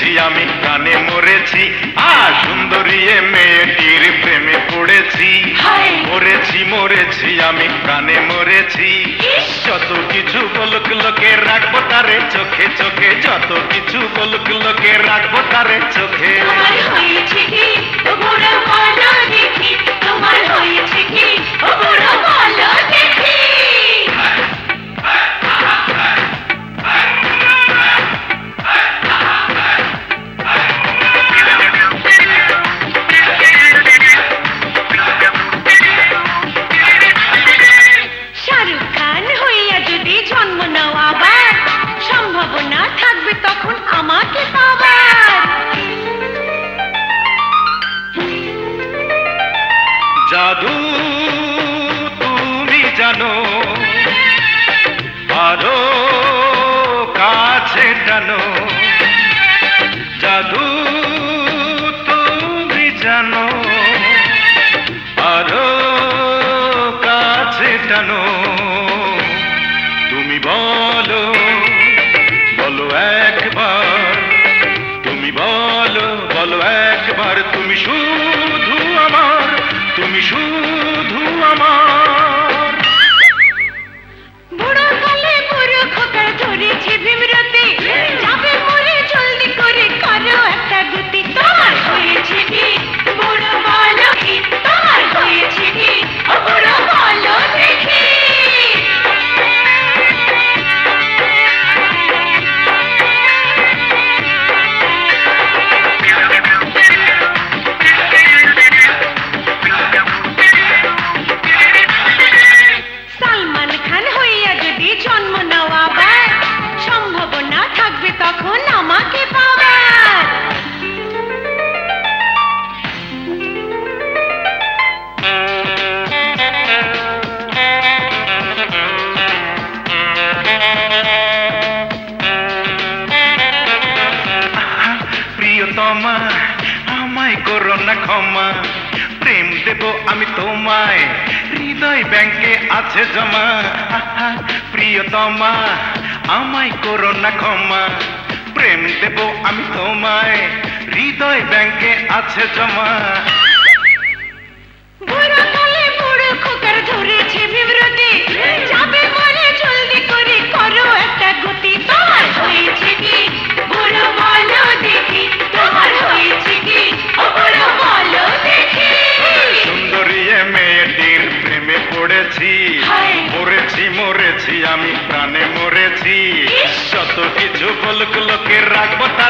মরেছি আমি কানে মরেছি। আ সুন্দরী এ মেয়েটির প্রেমে পড়েছি। মরেছি মরেছি আমি কানে মরেছি। যত কিছু বলুক লোকে রাখব তারে চোখে চোখে। যত কিছু বলুক লোকে রাখব তারে চোখে। হয়েছে কি? তোমার হয়েছে কি? জাদু তুমি জানো। আরও কাছে টানো। জাদু তুমি জানো। আরও কাছে টানো। তুমি বলো বলো একবার। তুমি বলো বলো একবার। তুমি শুধু আমায় করো না ক্ষমা। প্রেম দেব আমি তোমায়। হৃদয় ব্যাংকে আছে জমা। প্রিয় প্রিয়তমা, আমায় করো না ক্ষমা। প্রেম দেব আমি তোমায়। হৃদয় ব্যাংকে আছে জমা। পড়েছি মরেছি মরেছি আমি প্রাণে মরেছি। শত যত কিছু বলক লোকের রাখব তারে